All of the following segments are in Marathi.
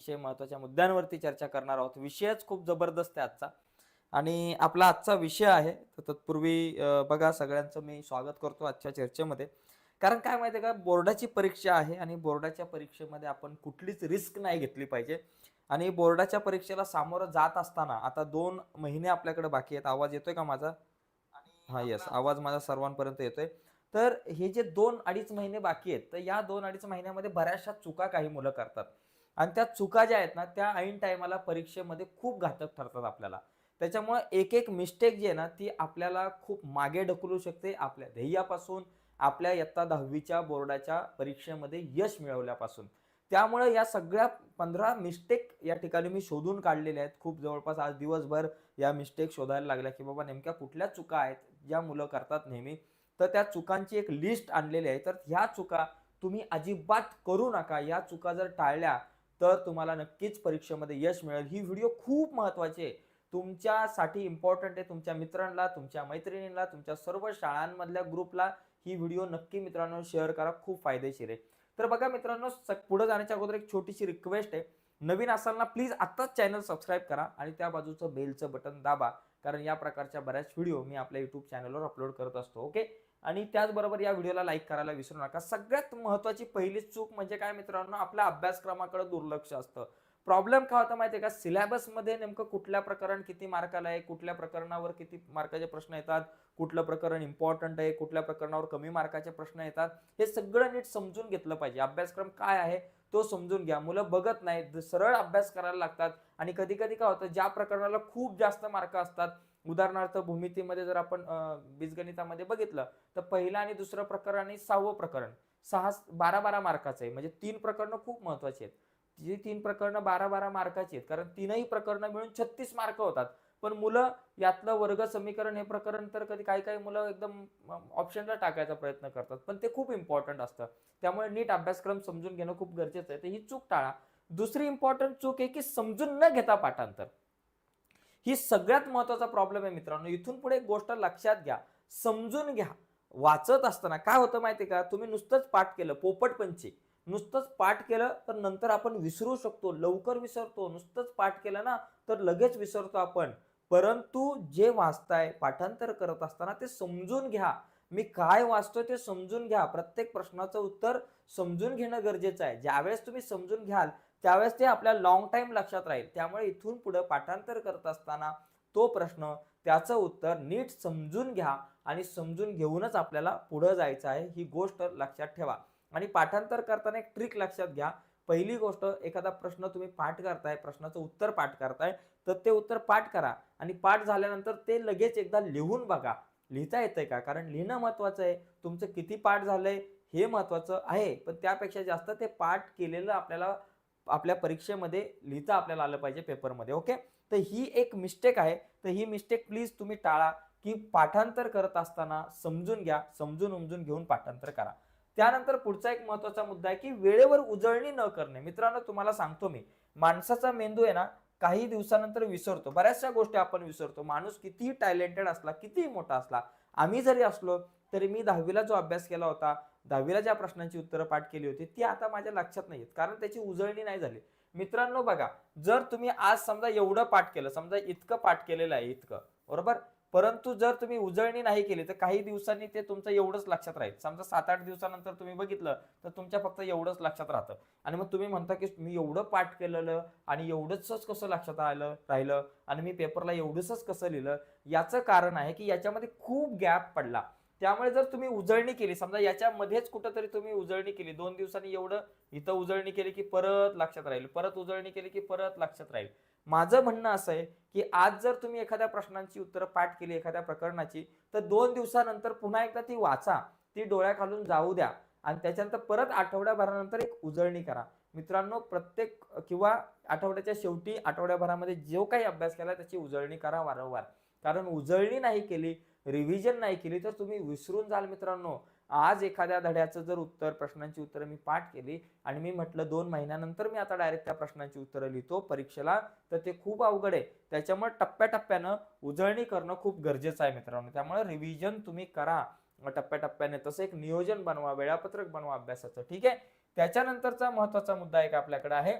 विषय महत्त्वाच्या मुद्द्यांवरती चर्चा करणार आहोत. विषयच खूप जबरदस्त आहे आजचा. आणि आपला आजचा विषय आहे तर तत्पूर्वी बघा सगळ्यांचं मी स्वागत करतो आजच्या चर्चेमध्ये. कारण काय माहिती आहे का बोर्डाची परीक्षा आहे आणि बोर्डाच्या परीक्षेमध्ये आपण कुठलीच रिस्क नाही घेतली पाहिजे. आणि बोर्डाच्या परीक्षेला सामोरं जात असताना आता दोन महिने आपल्याकडे बाकी आहेत. आवाज येतोय का माझा? हा येस आवाज माझा सर्वांपर्यंत येतोय. तर हे जे दोन अडीच महिने बाकी आहेत तर या दोन अडीच महिन्यामध्ये बऱ्याचशा चुका काही मुलं करतात. आणि त्या चुका ज्या आहेत ना त्या ऐन टायमाला परीक्षेमध्ये खूप घातक ठरतात आपल्याला. त्याच्यामुळे एक एक मिस्टेक जी आहे ना ती आपल्याला खूप मागे ढकलू शकते. आपल्या ध्येयापासून आपल्या इयत्ता दहावीच्या बोर्डाच्या परीक्षेमध्ये यश मिळवल्यापासून. त्यामुळे या सगळ्या पंधरा मिस्टेक या ठिकाणी मी शोधून काढलेल्या आहेत. खूप जवळपास आज दिवसभर या मिस्टेक शोधायला लागल्या की बाबा नेमक्या कुठल्या चुका आहेत ज्या मुलं करतात नेहमी. तर त्या चुकांची एक लिस्ट आणलेली आहे. तर ह्या चुका तुम्ही अजिबात करू नका. या चुका जर टाळल्या तर तुम्हाला नक्कीच परीक्षेमध्ये यश मिळेल. ही व्हिडिओ खूप महत्वाची आहे. तुमच्यासाठी इम्पॉर्टंट आहे. तुमच्या मित्रांना तुमच्या मैत्रिणींना तुमच्या सर्व शाळांमधल्या ग्रुपला ही व्हिडिओ नक्की मित्रांनो शेअर करा. खूप फायदेशीर आहे. तर बघा मित्रांनो स- पुढे जाण्याच्या अगोदर एक छोटीशी रिक्वेस्ट आहे. नवीन असाल ना प्लीज आत्ताच चॅनल सबस्क्राईब करा आणि त्या बाजूचं बेलचं बटन दाबा. कारण या प्रकारच्या बऱ्याच व्हिडिओ मी आपल्या युट्यूब चॅनलवर अपलोड करत असतो. ओके आणि त्याचबरोबर या व्हिडिओला लाईक करायला विसरू नका. सगळ्यात महत्त्वाची पहिली चूक म्हणजे काय मित्रांनो? आपल्या अभ्यासक्रमाकडे दुर्लक्ष असतं. प्रॉब्लेम काय होता आहे का? सिलेबसमध्ये नेमकं कुठल्या प्रकरण किती मार्काला आहे कुठल्या प्रकरणावर किती मार्काचे प्रश्न येतात कुठलं प्रकरण इम्पॉर्टंट आहे कुठल्या प्रकरणावर कमी मार्काचे प्रश्न येतात हे सगळं नीट समजून घेतलं पाहिजे. अभ्यासक्रम काय आहे तो समजून घ्या. मुलं बघत नाही सरळ अभ्यास करायला लागतात आणि कधी कधी काय होतं ज्या प्रकरणाला खूप जास्त मार्क असतात उदाहरणार्थ भूमितीमध्ये जर आपण बीजगणितामध्ये बघितलं तर पहिलं आणि दुसरं प्रकरण आणि सहावं प्रकरण सहा बारा बारा मार्काचं आहे. म्हणजे तीन प्रकरणं खूप महत्वाची आहेत. जी तीन प्रकरणं बारा बारा मार्काची आहेत कारण तीनही प्रकरणं मिळून छत्तीस मार्क होतात. पण मुलं यातलं वर्ग समीकरण हे प्रकरण तर कधी काही काही मुलं एकदम ऑप्शनला टाकायचा प्रयत्न करतात. पण ते खूप इम्पॉर्टंट असतं. त्यामुळे नीट अभ्यासक्रम समजून घेणं खूप गरजेचं आहे. तर ही चूक टाळा. दुसरी इम्पॉर्टंट चूक आहे की समजून न घेता पाठांतर. ही सगळ्यात महत्त्वाचा प्रॉब्लेम आहे मित्रांनो. इथून पुढे एक गोष्ट लक्षात घ्या. समजून घ्या. वाचत असताना काय होतं माहिती का? तुम्ही नुसतंच पाठ केलं पोपटपंची. नुसतंच पाठ केलं तर नंतर आपण विसरू शकतो लवकर विसरतो. नुसतंच पाठ केलं ना तर लगेच विसरतो आपण. परंतु जे वाचताय पाठांतर करत असताना ते समजून घ्या. मी काय वाचतोय ते समजून घ्या. प्रत्येक प्रश्नाचं उत्तर समजून घेणं गरजेचं आहे. ज्यावेळेस तुम्ही समजून घ्याल त्यावेळेस ते आपल्या लॉंग टाईम लक्षात राहील. त्यामुळे इथून पुढं पाठांतर करत असताना तो प्रश्न त्याचं उत्तर नीट समजून घ्या आणि समजून घेऊनच आपल्याला पुढं जायचं आहे ही गोष्ट लक्षात ठेवा. आणि पाठांतर करताना एक ट्रिक लक्षात घ्या. पहिली गोष्ट एखादा प्रश्न तुम्ही पाठ करताय प्रश्नाचं उत्तर पाठ करताय तर ते उत्तर पाठ करा. आणि पाठ झाल्यानंतर ते लगेच एकदा लिहून बघा. लिहिता येतंय का? कारण लिहिणं महत्वाचं आहे. तुमचं किती पाठ झालंय हे महत्वाचं आहे. पण त्यापेक्षा जास्त ते पाठ केलेलं आपल्याला आपल्या परीक्षेमध्ये लिहिता आपल्याला आलं पाहिजे पेपरमध्ये ओके? तर ही एक मिस्टेक आहे. तर ही मिस्टेक प्लीज तुम्ही टाळा की पाठांतर करत असताना समजून घ्या समजून उमजून घेऊन पाठांतर करा. त्यानंतर पुढचा एक महत्त्वाचा मुद्दा आहे की वेळेवर उजळणी न करणे. मित्रांनो तुम्हाला सांगतो मी माणसाचा मेंदू आहे ना काही दिवसानंतर विसरतो. बऱ्याचशा गोष्टी आपण विसरतो. माणूस कितीही टॅलेंटेड असला कितीही मोठा असला आम्ही जरी असलो तरी मी दहावीला जो अभ्यास केला होता दहावीला ज्या प्रश्नांची उत्तरं पाठ केली होती ती आता माझ्या लक्षात नाही आहेत कारण त्याची उजळणी नाही झाली. मित्रांनो बघा जर तुम्ही आज समजा एवढं पाठ केलं समजा इतकं पाठ केलेलं आहे इतकं बरोबर? परंतु जर तुम्ही उजळणी नाही केली तर काही दिवसांनी ते तुमचं एवढंच लक्षात राहील. समजा सात आठ दिवसानंतर तुम्ही बघितलं तर तुमच्या फक्त एवढंच लक्षात राहतं. आणि मग तुम्ही म्हणता की मी एवढं पाठ केलेलं आणि एवढंच कसं लक्षात आलं राहिलं? आणि मी पेपरला एवढंच कसं लिहिलं? याचं कारण आहे की याच्यामध्ये खूप गॅप पडला. त्यामुळे जर तुम्ही उजळणी केली समजा याच्यामध्येच कुठंतरी तुम्ही उजळणी केली दोन दिवसांनी एवढं इथं उजळणी केली की परत लक्षात राहील परत उजळणी केली की परत लक्षात राहील. माझं म्हणणं असं आहे की आज जर तुम्ही एखाद्या प्रश्नांची उत्तरं पाठ केली एखाद्या प्रकरणाची तर दोन दिवसानंतर पुन्हा एकदा ती वाचा ती डोळ्याखालून जाऊ द्या आणि त्याच्यानंतर परत आठवड्याभरानंतर एक उजळणी करा. मित्रांनो प्रत्येक किंवा आठवड्याच्या शेवटी आठवड्याभरामध्ये जो काही अभ्यास केला त्याची उजळणी करा वारंवार. कारण उजळणी नाही केली रिव्हिजन नाही केली तर तुम्ही विसरून जाल मित्रांनो. आज एखाद्या धड्याचं जर उत्तर प्रश्नांची उत्तरं मी पाठ केली आणि मी म्हटलं दोन महिन्यानंतर मी आता डायरेक्ट त्या प्रश्नांची उत्तरं लिहितो परीक्षेला तर ते खूप अवघड आहे. त्याच्यामुळे टप्प्याटप्प्यानं उजळणी करणं खूप गरजेचं आहे मित्रांनो. त्यामुळे रिव्हिजन तुम्ही करा. टप्प्याटप्प्याने तसं एक नियोजन बनवा वेळापत्रक बनवा अभ्यासाचं ठीक आहे? त्याच्यानंतरचा महत्त्वाचा मुद्दा एक आपल्याकडे आहे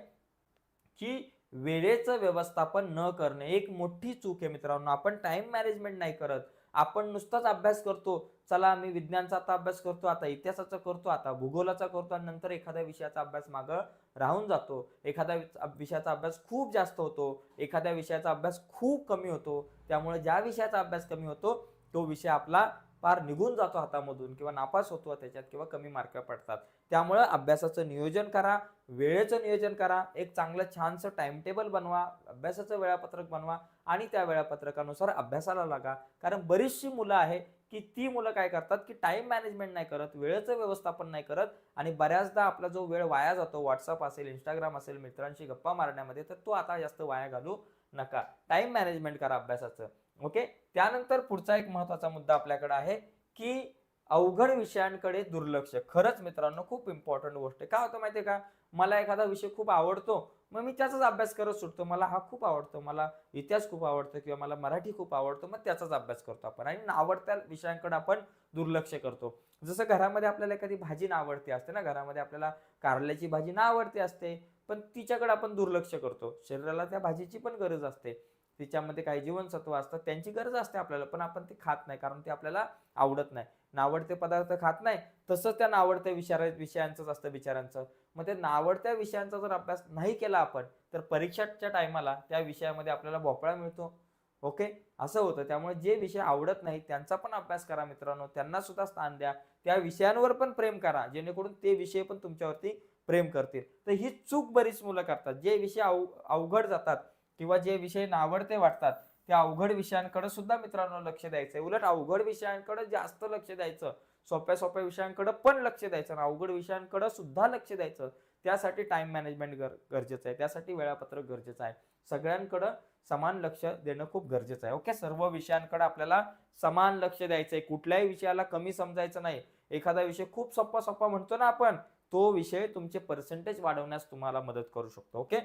की वेळेचं व्यवस्थापन न करणे एक मोठी चूक आहे मित्रांनो. आपण टाइम मॅनेजमेंट नाही करत. आपण नुसताच अभ्यास करतो चला मी विज्ञानचा आता अभ्यास करतो आता इतिहासाचा करतो आता भूगोलाचा करतो आणि नंतर एखाद्या विषयाचा अभ्यास मागं राहून जातो. एखाद्या विषयाचा अभ्यास खूप जास्त होतो एखाद्या विषयाचा अभ्यास खूप कमी होतो त्यामुळे ज्या विषयाचा अभ्यास कमी होतो तो विषय आपला पार निघून जातो हातामधून किंवा नापास होतो त्याच्यात किंवा कमी मार्क पडतात. त्यामुळं अभ्यासाचं नियोजन करा वेळेचं नियोजन करा एक चांगलं छानसं टाइम टेबल बनवा अभ्यासाचं वेळापत्रक बनवा आणि त्या वेळापत्रकानुसार अभ्यासाला लागा. कारण बरीचशी मुलं आहे की ती मुलं काय करतात की टाईम मॅनेजमेंट नाही करत वेळेचं व्यवस्थापन नाही करत आणि बऱ्याचदा आपला जो वेळ वाया जातो व्हॉट्सअप असेल इंस्टाग्राम असेल मित्रांशी गप्पा मारण्यामध्ये तर तो आता जास्त वाया घालू नका. टाईम मॅनेजमेंट करा अभ्यासाचं. ओके त्यानंतर पुढचा एक महत्त्वाचा मुद्दा आपल्याकडे आहे की अवघड विषयांकडे दुर्लक्ष. खरंच मित्रांनो खूप इम्पॉर्टंट गोष्ट आहे. का होतं माहिती आहे का? मला एखादा विषय खूप आवडतो मग मी त्याचाच अभ्यास करत सुटतो. मला हा खूप आवडतो मला इतिहास खूप आवडतो किंवा मला मराठी खूप आवडतो मग त्याचाच अभ्यास करतो आपण. आणि आवडत्या विषयांकडे आपण दुर्लक्ष करतो. जसं घरामध्ये आपल्याला एखादी भाजी ना आवडती असते ना घरामध्ये आपल्याला कारल्याची भाजी ना आवडती असते पण तिच्याकडे आपण दुर्लक्ष करतो. शरीराला त्या भाजीची पण गरज असते. तिच्यामध्ये काही जीवनसत्व असतात त्यांची गरज असते आपल्याला पण आपण ते खात नाही कारण ते आपल्याला आवडत नाही. नावडते पदार्थ खात नाही तसंच त्या नावडत्या विचार विषयांचंच असतं बिचारांचं मग ते नावडत्या विषयांचा जर अभ्यास नाही केला आपण तर परीक्षाच्या टायमाला त्या विषयामध्ये आपल्याला भोपळा मिळतो. ओके? असं होतं. त्यामुळे जे विषय आवडत नाही त्यांचा पण अभ्यास करा मित्रांनो. त्यांना सुद्धा स्थान द्या. त्या विषयांवर पण प्रेम करा. जेणेकरून ते विषय पण तुमच्यावरती प्रेम करतील. तर ही चूक बरीच मुलं करतात. जे विषय अव अवघड जातात किंवा जे विषय नावडते वाटतात त्या अवघड विषयांकडे सुद्धा मित्रांनो लक्ष द्यायचं आहे उलट अवघड विषयांकडे जास्त लक्ष द्यायचं. सोप्या सोप्या विषयांकडे पण लक्ष द्यायचं आणि अवघड विषयांकडे सुद्धा लक्ष द्यायचं. त्यासाठी टाइम मॅनेजमेंट गर गरजेचं आहे. त्यासाठी वेळापत्रक गरजेचं आहे. सगळ्यांकडं समान लक्ष देणं खूप गरजेचं आहे. ओके? सर्व विषयांकडे आपल्याला समान लक्ष द्यायचं आहे कुठल्याही विषयाला कमी समजायचं नाही. एखादा विषय खूप सोपा सोप्पा म्हणतो ना आपण तो विषय तुमचे पर्सेंटेज वाढवण्यास तुम्हाला मदत करू शकतो. ओके?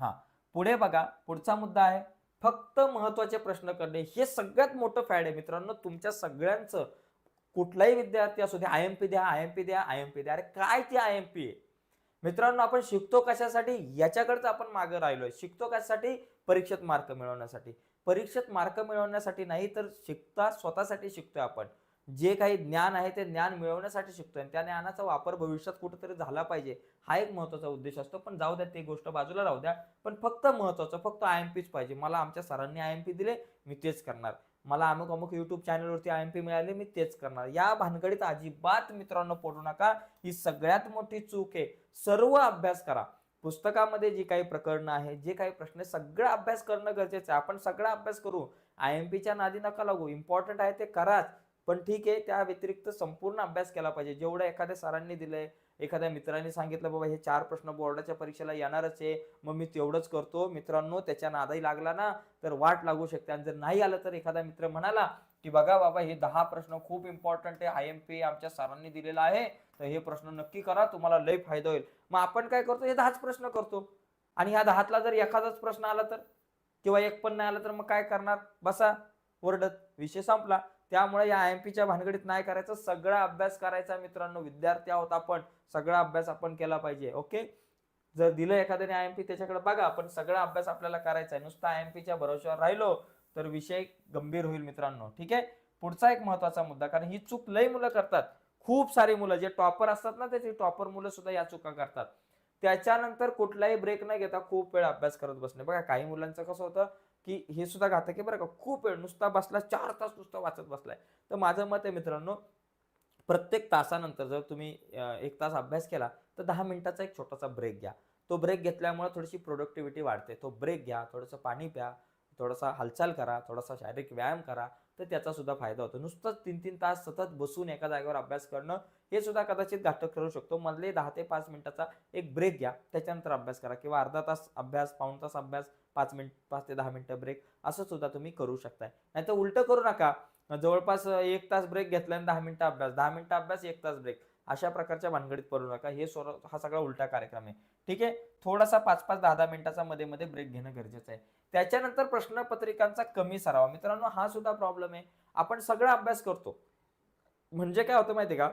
हा. पुढे बघा. पुढचा मुद्दा आहे. फक्त महत्त्वाचे प्रश्न करणे. हे सगळ्यात मोठं फॅड आहे मित्रांनो. तुमच्या सगळ्यांचं कुठलाही विद्यार्थी असू दे आय एम पी द्या आय एम पी द्या आय एम पी द्या. अरे काय ते आय एम पी आहे? मित्रांनो आपण शिकतो कशासाठी? याच्याकडेच आपण मागे राहिलोय. शिकतो कशासाठी? परीक्षेत मार्क मिळवण्यासाठी. परीक्षेत मार्क मिळवण्यासाठी नाही तर शिकता स्वतःसाठी शिकतोय आपण. जे काही ज्ञान आहे ते ज्ञान मिळवण्यासाठी शिकतोय आणि त्या ज्ञानाचा वापर भविष्यात कुठेतरी झाला पाहिजे हा एक महत्त्वाचा उद्देश असतो. पण जाऊ द्या ते गोष्ट बाजूला राहू द्या. पण फक्त महत्वाचं फक्त आय एम पीच पाहिजे. मला आमच्या सरांनी आय एम पी दिले मी तेच करणार. मला अमुक अमुक युट्यूब चॅनलवरती आय एम पी मिळाले मी तेच करणार. या भानगडीत अजिबात मित्रांनो पडू नका. ही सगळ्यात मोठी चूक आहे. सर्व अभ्यास करा. पुस्तकामध्ये जी काही प्रकरणं आहे जे काही प्रश्न आहे सगळा अभ्यास करणं गरजेचं आहे. आपण सगळा अभ्यास करू. आय एम पीच्या नादी नका लागू. इम्पॉर्टंट आहे ते कराच. पण ठीक आहे त्या व्यतिरिक्त संपूर्ण अभ्यास केला पाहिजे. जेवढं एखाद्या सरांनी दिलंय एखाद्या मित्राने सांगितलं बाबा हे चार प्रश्न बोर्डाच्या परीक्षेला येणारच आहे मग मी तेवढंच करतो. मित्रांनो त्याच्या नादाही लागला ना तर वाट लागू शकते. आणि जर नाही आलं तर एखादा मित्र म्हणाला की बघा बाबा हे दहा प्रश्न खूप इम्पॉर्टंट आहे. आय एम पी आमच्या सरांनी दिलेला आहे. तर हे प्रश्न नक्की करा तुम्हाला लय फायदा होईल. मग आपण काय करतो? हे दहाच प्रश्न करतो. आणि ह्या दहातला जर एखादाच प्रश्न आला तर? किंवा एक पण नाही आला तर मग काय करणार? बसा. ओरडत विषय संपला. त्यामुळे या आय एम पीच्या भानगडीत नाही करायचं. सगळा अभ्यास करायचा मित्रांनो. विद्यार्थी आहोत आपण. सगळा अभ्यास आपण केला पाहिजे. ओके? जर दिलं एखाद्याने आय एम पी त्याच्याकडे बघा. पण सगळा अभ्यास आपल्याला करायचा आहे. नुसता आय एम पीच्या भरोश्यावर राहिलो तर विषय गंभीर होईल मित्रांनो. ठीक आहे? पुढचा एक महत्त्वाचा मुद्दा कारण ही चूक लई मुलं करतात. खूप सारी मुलं जे टॉपर असतात ना त्याची टॉपर मुलं सुद्धा या चुका करतात. त्याच्यानंतर कुठलाही ब्रेक न घेता खूप वेळ अभ्यास करत बसणे. बघा काही मुलांचं कसं होतं? की हे सुद्धा घातक आहे बरं का खूप वेळ नुसता बसला चार तास नुसता वाचत बसलाय. तर माझं मत आहे मित्रांनो प्रत्येक तासानंतर जर तुम्ही एक तास अभ्यास केला तर दहा मिनिटाचा एक छोटासा ब्रेक घ्या. तो ब्रेक घेतल्यामुळे थोडीशी प्रोडक्टिव्हिटी वाढते. तो ब्रेक घ्या थोडंसं पाणी प्या थोडासा हालचाल करा थोडासा शारीरिक व्यायाम करा तर त्याचासुद्धा फायदा होतो. नुसतंच तीन तीन तास सतत बसून एका जागेवर अभ्यास करणं हे सुद्धा कदाचित घातक ठरू शकतो. मधले दहा ते पाच मिनिटाचा एक ब्रेक घ्या त्याच्यानंतर अभ्यास करा किंवा अर्धा तास अभ्यास पाऊण तास अभ्यास पाच मिनिट पाच ते दहा मिनटं ब्रेक असं सुद्धा तुम्ही करू शकताय. नाही तर उलटं करू नका. जवळपास एक तास ब्रेक घेतला आणि दहा मिनिटं अभ्यास दहा मिनिटं अभ्यास एक तास ब्रेक अशा प्रकारच्या भानगडीत पडू नका. हे सोर हा सगळा उलटा कार्यक्रम आहे. ठीक आहे? थोडासा पाच पाच दहा दहा मिनिटाचा मध्ये मध्ये ब्रेक घेणं गरजेचं आहे. त्याच्यानंतर प्रश्नपत्रिकांचा कमी सराव. मित्रांनो हा सुद्धा प्रॉब्लेम आहे. आपण सगळा अभ्यास करतो. म्हणजे काय होतं माहिती का?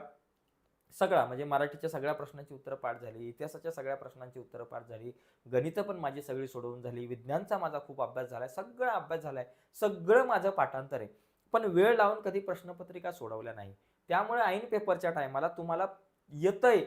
सगळा म्हणजे मराठीच्या सगळ्या प्रश्नांची उत्तरं पाठ झाली इतिहासाच्या सगळ्या प्रश्नांची उत्तरं पाठ झाली गणितं पण माझी सगळी सोडवून झाली विज्ञानचा माझा खूप अभ्यास झालाय सगळा अभ्यास झालाय सगळं माझं पाठांतर आहे. पण वेळ लावून कधी प्रश्नपत्रिका सोडवल्या नाही. त्यामुळे ऐन पेपरच्या टायमाला तुम्हाला येतंय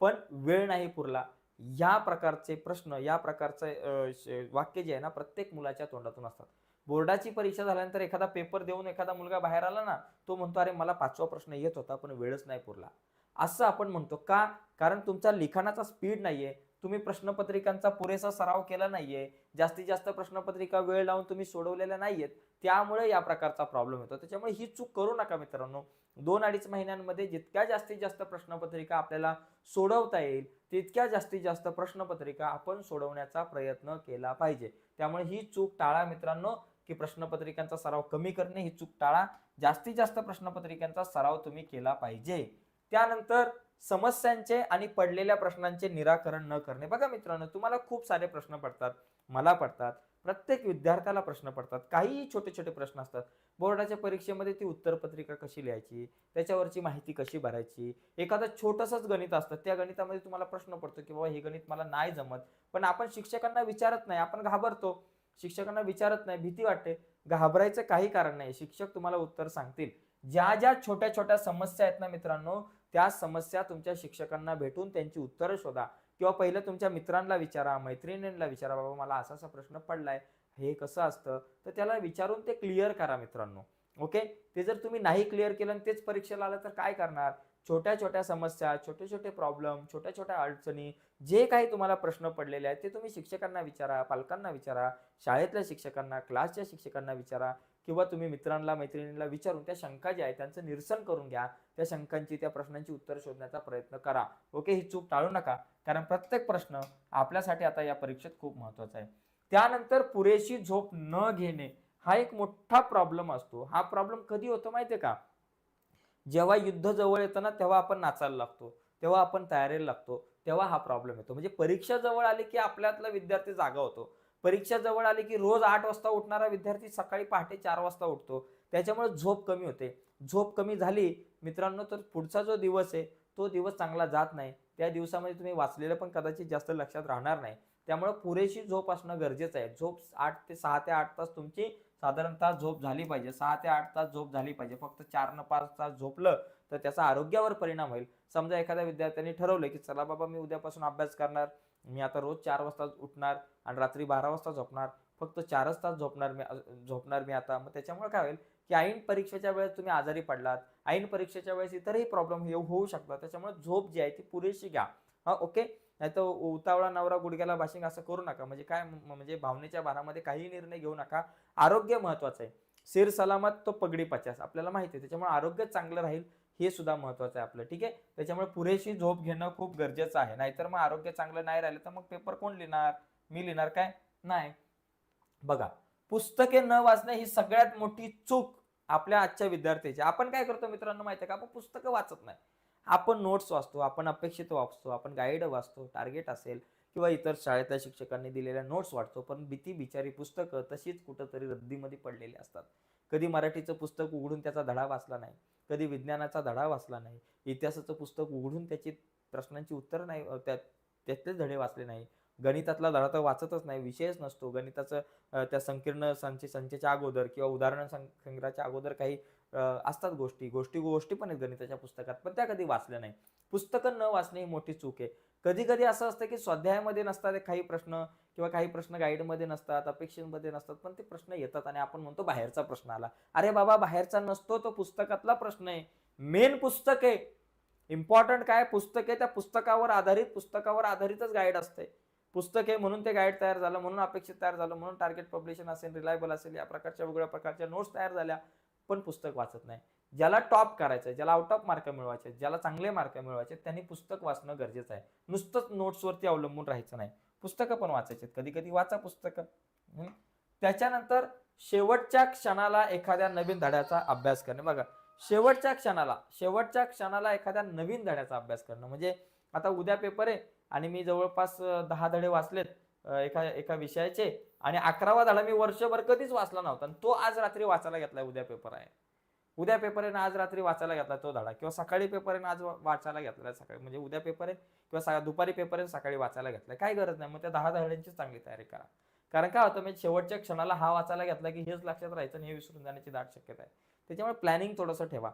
पण वेळ नाही पुरला. या प्रकारचे प्रश्न या प्रकारचे वाक्य जे आहे ना प्रत्येक मुलाच्या तोंडातून असतात. बोर्डाची परीक्षा झाल्यानंतर एखादा पेपर देऊन एखादा मुलगा बाहेर आला ना तो म्हणतो अरे मला पाचवा प्रश्न येत होता पण वेळच नाही पुरला. असं आपण म्हणतो. का? कारण तुमचा लिखाणाचा स्पीड नाहीये. तुम्ही प्रश्नपत्रिकांचा पुरेसा सराव केला नाहीये. जास्तीत जास्त प्रश्नपत्रिका वेळ लावून तुम्ही सोडवलेल्या नाहीयेत. त्यामुळे या प्रकारचा प्रॉब्लेम येतो. त्याच्यामुळे ही चूक करू नका मित्रांनो. दोन अडीच महिन्यांमध्ये जितक्या जास्तीत जास्त प्रश्नपत्रिका आपल्याला सोडवता येईल तितक्या जास्तीत जास्त प्रश्नपत्रिका आपण सोडवण्याचा प्रयत्न केला पाहिजे. त्यामुळे ही चूक टाळा मित्रांनो की प्रश्नपत्रिकांचा सराव कमी करणे ही चूक टाळा. जास्तीत जास्त प्रश्नपत्रिकांचा सराव तुम्ही केला पाहिजे. त्यानंतर समस्यांचे आणि पडलेल्या प्रश्नांचे निराकरण न करणे. बघा मित्रांनो तुम्हाला खूप सारे प्रश्न पडतात मला पडतात. प्रत्येक विद्यार्थ्याला प्रश्न पडतात. काहीही छोटे छोटे प्रश्न असतात. बोर्डाच्या परीक्षेमध्ये ती उत्तरपत्रिका कशी लिहायची? त्याच्यावरची माहिती कशी भरायची? एखादं छोटंसंच गणित असतं. त्या गणितामध्ये तुम्हाला प्रश्न पडतो की बाबा हे गणित मला नाही जमत. पण आपण शिक्षकांना विचारत नाही. आपण घाबरतो. शिक्षकांना विचारत नाही. भीती वाटते. घाबरायचं काही कारण नाही. शिक्षक तुम्हाला उत्तर सांगतील. ज्या ज्या छोट्या छोट्या समस्या आहेत ना मित्रांनो त्या समस्या तुमच्या शिक्षकांना भेटून त्यांची उत्तरं शोधा. किंवा पहिलं तुमच्या मित्रांना विचारा मैत्रिणींना विचारा बाबा मला असा असा प्रश्न पडलाय हे कसं असतं? तर त्याला विचारून ते क्लिअर करा मित्रांनो. ओके? ते जर तुम्ही नाही क्लिअर केलं आणि तेच परीक्षेला आलं तर काय करणार? छोट्या छोट्या समस्या छोटे छोटे प्रॉब्लेम छोट्या छोट्या अडचणी जे काही तुम्हाला प्रश्न पडलेले आहेत ते तुम्ही शिक्षकांना विचारा पालकांना विचारा शाळेतल्या शिक्षकांना क्लासच्या शिक्षकांना विचारा. किंवा तुम्ही मित्रांना मैत्रिणींना विचारून त्या शंका ज्या आहेत त्यांचं निरसन करून घ्या. त्या शंकांची त्या प्रश्नांची उत्तर शोधण्याचा प्रयत्न करा. ओके? ही चूक टाळू नका. कारण प्रत्येक प्रश्न आपल्यासाठी आता या परीक्षेत खूप महत्त्वाचा आहे. त्यानंतर पुरेशी झोप न घेणे हा एक मोठा प्रॉब्लेम असतो. हा प्रॉब्लेम कधी होतो माहितीये का? जेव्हा युद्ध जवळ येतं ना तेव्हा आपण नाचायला लागतो. तेव्हा आपण तयारीला लागतो. तेव्हा हा प्रॉब्लेम येतो. म्हणजे परीक्षा जवळ आली की आपल्यातला विद्यार्थी जागा होतो. परीक्षा जवळ आली की रोज आठ वाजता उठणारा विद्यार्थी सकाळी पहाटे चार वाजता उठतो. त्याच्यामुळे झोप कमी होते. झोप कमी झाली मित्रांनो तर पुढचा जो दिवस आहे तो दिवस चांगला जात नाही. त्या दिवसामध्ये तुम्ही वाचलेलं पण कदाचित जास्त लक्षात राहणार नाही. त्यामुळे पुरेशी झोप असणं गरजेचं आहे. झोप आठ ते सहा ते आठ तास तुमची साधारणतः झोप झाली पाहिजे. सहा ते आठ तास झोप झाली पाहिजे. फक्त चार न पाच तास झोपलं तर त्याचा आरोग्यावर परिणाम होईल. समजा एखाद्या विद्यार्थ्याने ठरवलं की चला बाबा मी उद्यापासून अभ्यास करणार. मी आता रोज चार वाजता उठणार आणि रात्री बारा वाजता झोपणार. फक्त चारच तास झोपणार मी झोपणार मी आता. मग त्याच्यामुळे काय होईल की ऐन परीक्षेच्या वेळेस तुम्ही आजारी पडलात ऐन परीक्षेच्या वेळेस इतरही प्रॉब्लेम येऊ होऊ शकतात. त्याच्यामुळे झोप जी आहे ती पुरेशी घ्या. हा ओके नाही तर उतावळा नवरा गुडघ्याला भाषिंग असं करू नका. म्हणजे काय म्हणजे भावनेच्या भारामध्ये काही निर्णय घेऊ नका. आरोग्य महत्वाचं आहे. सिर सलामत तो पगडी पचास. आपल्याला माहिती आहे. त्याच्यामुळे आरोग्य चांगलं राहील. हे सुद्धा महत्वाचं आहे आपलं ठीक आहे? त्याच्यामुळे पुरेशी झोप घेणं खूप गरजेचं आहे. नाहीतर मग आरोग्य चांगलं नाही राहिलं तर मग पेपर कोण लिहिणार? मी लिहिणार काय? नाही. बघा पुस्तके न वाचणे ही सगळ्यात मोठी चूक आपल्या आजच्या विद्यार्थ्याची. आपण काय करतो मित्रांनो माहिती आहे का? आपण पुस्तकं वाचत नाही. आपण नोट्स वाचतो आपण अपेक्षित वाचतो आपण गाईड वाचतो टार्गेट असेल किंवा इतर शाळेतल्या शिक्षकांनी दिलेल्या नोट्स वाचतो पण भीती बिचारी पुस्तकं तशीच कुठंतरी रद्दीमध्ये पडलेली असतात. कधी मराठीचं पुस्तक उघडून त्याचा धडा वाचला नाही. कधी विज्ञानाचा धडा वाचला नाही. इतिहासाचं पुस्तक उघडून त्याची प्रश्नांची उत्तरं नाही त्या त्यातले धडे वाचले नाही. गणितातला धडा तर वाचतच नाही विषयच नसतो. गणिताचं त्या संकीर्ण संचे संचेच्या अगोदर किंवा उदाहरण संग्रहाच्या अगोदर काही असतात गोष्टी. गोष्टी गोष्टी पण आहेत गणिताच्या पुस्तकात पण त्या कधी वाचल्या नाही. पुस्तकं न वाचणे ही मोठी चूक आहे. कधी कधी असं असतं की स्वाध्यायामध्ये नसतात काही प्रश्न किंवा काही प्रश्न गाईडमध्ये नसतात अपेक्षेमध्ये नसतात पण ते प्रश्न येतात आणि आपण म्हणतो बाहेरचा प्रश्न आला. अरे बाबा बाहेरचा नसतो तो पुस्तकातला प्रश्न आहे. मेन पुस्तक आहे. इम्पॉर्टंट काय? पुस्तक आहे. त्या पुस्तकावर आधारित पुस्तकावर आधारितच गाईड असते. पुस्तक आहे म्हणून ते गाईड तयार झालं म्हणून अपेक्षित तयार झालं म्हणून टार्गेट पब्लिशन असेल रिलायबल असेल या प्रकारच्या वेगवेगळ्या प्रकारच्या नोट्स तयार झाल्या पण पुस्तक वाचत नाही. ज्याला टॉप करायचं ज्याला आउट ऑफ मार्क मिळवायचे ज्याला चांगले मार्क मिळवायचे त्यांनी पुस्तक वाचणं गरजेचं आहे. नुसतंच नोट्सवरती अवलंबून राहायचं नाही. पुस्तकं पण वाचायचे कधी कधी वाचा पुस्तकं. त्याच्यानंतर शेवटच्या क्षणाला एखाद्या नवीन धड्याचा अभ्यास करणे. बघा शेवटच्या क्षणाला शेवटच्या क्षणाला एखाद्या नवीन धड्याचा अभ्यास करणं. म्हणजे आता उद्या पेपर आहे आणि मी जवळपास दहा धडे वाचलेत एका एका विषयाचे आणि अकरावा धडा मी वर्षभर कधीच वाचला नव्हता आणि तो आज रात्री वाचायला घेतलाय उद्या पेपर आहे. उद्या पेपर आहे ना आज रात्री वाचायला घेतला तो धडा. किंवा सकाळी पेपर आहे ना आज वाचायला घेतला सकाळी. म्हणजे उद्या पेपर आहे किंवा सा- दुपारी पेपर आहे सकाळी वाचायला घेतला. काय गरज नाही. मग त्या दहा धड्यांची चांगली तयारी करा. कारण काय होतं म्हणजे शेवटच्या क्षणाला हा वाचायला घेतला की हेच लक्षात राहायचं आणि हे विसरून जाण्याची दाट शक्यता आहे. त्याच्यामुळे प्लॅनिंग थोडंसं ठेवा.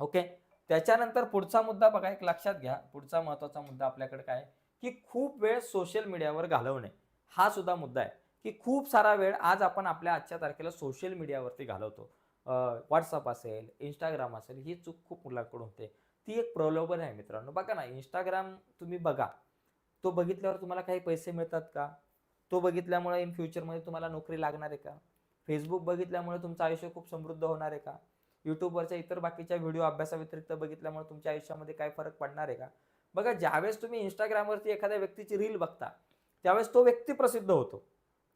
ओके त्याच्यानंतर पुढचा मुद्दा बघा एक लक्षात घ्या. पुढचा महत्त्वाचा मुद्दा आपल्याकडे काय आहे? की खूप वेळ सोशल मीडियावर घालवणे. हा सुद्धा मुद्दा आहे. की खूप सारा वेळ आज आपण आपल्या आजच्या तारखेला सोशल मीडियावरती घालवतो. व्हॉट्सअप असेल इंस्टाग्राम असेल ही चूक खूप मुलांकडून होते. ती एक प्रलोभन आहे मित्रांनो. बघा ना इंस्टाग्राम तुम्ही बघा. तो बघितल्यावर तुम्हाला काही पैसे मिळतात का? तो बघितल्यामुळे इन फ्युचरमध्ये तुम्हाला नोकरी लागणार आहे का? फेसबुक बघितल्यामुळे तुमचं आयुष्य खूप समृद्ध होणार आहे का? यूट्यूबवरच्या इतर बाकीच्या व्हिडिओ अभ्यासाव्यतिरिक्त बघितल्यामुळे तुमच्या आयुष्यामध्ये काय फरक पडणार आहे का? बघा ज्यावेळेस तुम्ही इंस्टाग्रामवरती एखाद्या व्यक्तीची रील बघता त्यावेळेस तो व्यक्ती प्रसिद्ध होतो.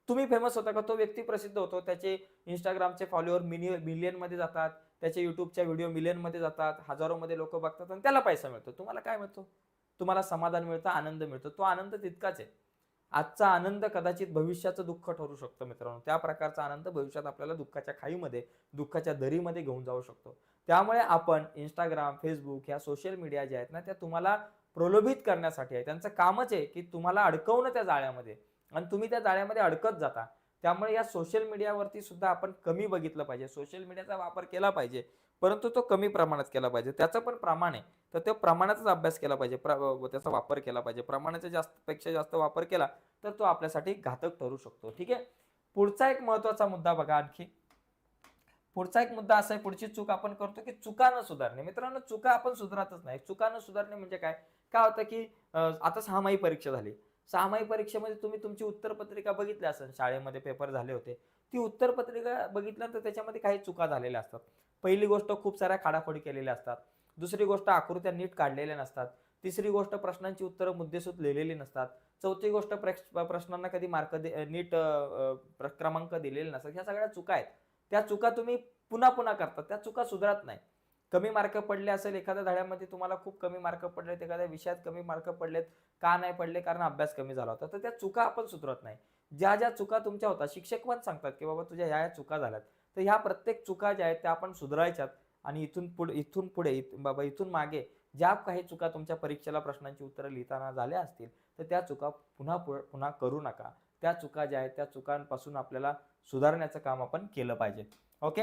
तुम्ही फेमस होता का? तो व्यक्ती प्रसिद्ध होतो. त्याचे इंस्टाग्रामचे फॉलोअर मिनि मिलियनमध्ये जातात. त्याचे युट्यूबच्या व्हिडिओ मिलियनमध्ये जातात. हजारोमध्ये लोक बघतात आणि त्याला पैसा मिळतो. तुम्हाला काय मिळतो? तुम्हाला समाधान मिळतं आनंद मिळतो. तो आनंद तितकाच आहे. आजचा आनंद कदाचित भविष्याचं दुःख ठरू शकतं मित्रांनो. त्या प्रकारचा आनंद भविष्यात आपल्याला दुःखाच्या खाईमध्ये दुःखाच्या दरीमध्ये घेऊन जाऊ शकतो. त्यामुळे आपण इंस्टाग्राम फेसबुक ह्या सोशल मीडिया ज्या आहेत ना त्या तुम्हाला प्रलोभित करण्यासाठी आहे. त्यांचं कामच आहे की तुम्हाला अडकवणं त्या जाळ्यामध्ये. आणि तुम्ही त्या जाळ्यामध्ये अडकत जाता. त्यामुळे या सोशल मीडियावरती सुद्धा आपण कमी बघितलं पाहिजे. सोशल मीडियाचा वापर केला पाहिजे. परंतु तो कमी प्रमाणात केला पाहिजे. त्याचं पण प्रमाण आहे. तर त्या प्रमाणाचाच अभ्यास केला पाहिजे. प्र- त्याचा वापर केला पाहिजे. प्रमाणाचा जास्त पेक्षा जास्त वापर केला तर तो आपल्यासाठी घातक ठरू शकतो. ठीक आहे? पुढचा एक महत्त्वाचा मुद्दा बघा आणखी. पुढचा एक मुद्दा असा आहे पुढची चूक आपण करतो की चुका न सुधारणे. मित्रांनो चुका आपण सुधारतच नाही. चुका न सुधारणे म्हणजे काय? काय होतं की आता सहामाही परीक्षा झाली. सहामाही परीक्षेमध्ये तुम्ही तुमची उत्तरपत्रिका बघितली असेल शाळेमध्ये पेपर झाले होते. ती उत्तरपत्रिका बघितल्यानंतर त्याच्यामध्ये काही चुका झालेल्या असतात. पहिली गोष्ट खूप साऱ्या खाडाखोडी केलेल्या असतात. दुसरी गोष्ट आकृत्या नीट काढलेल्या नसतात. तिसरी गोष्ट प्रश्नांची उत्तरं मुद्देसूद लिहिलेली नसतात. चौथी गोष्ट प्रश्नांना कधी मार्क दे नीट क्रमांक दिलेले नसतात. ह्या सगळ्या चुका आहेत. त्या चुका तुम्ही पुन्हा पुन्हा करतात. त्या चुका सुधारत नाही कमी मार्क पडले असेल एखाद्या धड्यामध्ये तुम्हाला खूप कमी मार्क पडलेत एखाद्या विषयात कमी मार्क पडलेत का नाही पडले? कारण अभ्यास कमी झाला होता. तर त्या चुका आपण सुधारत नाही. ज्या ज्या चुका तुमच्या होतात शिक्षक पण सांगतात की बाबा तुझ्या ह्या ह्या चुका झाल्यात. तर ह्या प्रत्येक चुका ज्या आहेत त्या आपण सुधारायच्यात आणि इथून पुढे इथून पुढे बाबा इथून मागे ज्या काही चुका तुमच्या परीक्षेला प्रश्नांची उत्तरं लिहिताना झाल्या असतील तर त्या चुका पुन्हा पुन्हा करू नका. त्या चुका ज्या आहेत त्या चुकांपासून आपल्याला सुधारण्याचं काम आपण केलं पाहिजे. ओके?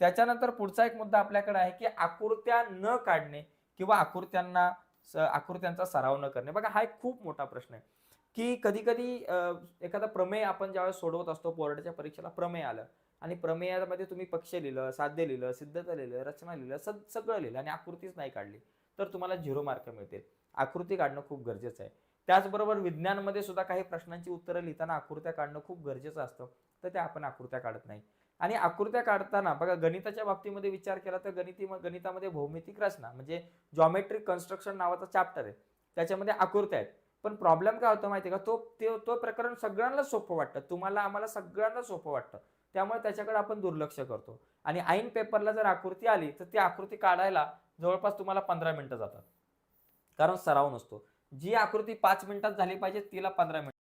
त्याच्यानंतर पुढचा एक मुद्दा आपल्याकडे आहे की आकृत्या न काढणे किंवा आकृत्यांना स- आकृत्यांचा सराव न करणे. बघा हा एक खूप मोठा प्रश्न आहे. की कधी कधी एखादा प्रमेय आपण ज्यावेळेस सोडवत असतो बोर्डाच्या परीक्षेला प्रमेय आलं आणि प्रमेयामध्ये तुम्ही पक्ष लिहिलं साध्य लिहिलं सिद्धता लिहिलं रचना लिहिलं सग सगळं लिहिलं आणि आकृतीच नाही काढली तर तुम्हाला झिरो मार्क मिळतील. आकृती काढणं खूप गरजेचं आहे. त्याचबरोबर विज्ञानमध्ये सुद्धा काही प्रश्नांची उत्तरं लिहिताना आकृत्या काढणं खूप गरजेचं असतं तर त्या आपण आकृत्या काढत नाही. आणि आकृत्या काढताना बघा गणिताच्या बाबतीमध्ये विचार केला तर गणिती गणितामध्ये भौमितिक रचना म्हणजे जॉमेट्रिक कन्स्ट्रक्शन नावाचा चॅप्टर आहे. त्याच्यामध्ये आकृत्या आहेत. पण प्रॉब्लेम काय होतं माहिती का? तो ते- तो प्रकरण सगळ्यांना सोपं वाटतं. तुम्हाला आम्हाला सगळ्यांना सोपं वाटतं. त्यामुळे त्याच्याकडे आपण दुर्लक्ष करतो. आणि ऐन पेपरला जर आकृती आली तर ती आकृती काढायला जवळपास तुम्हाला पंधरा मिनिटं जातात. कारण सराव नसतो. जी आकृती पाच मिनिटात झाली पाहिजे तिला पंधरा मिनिट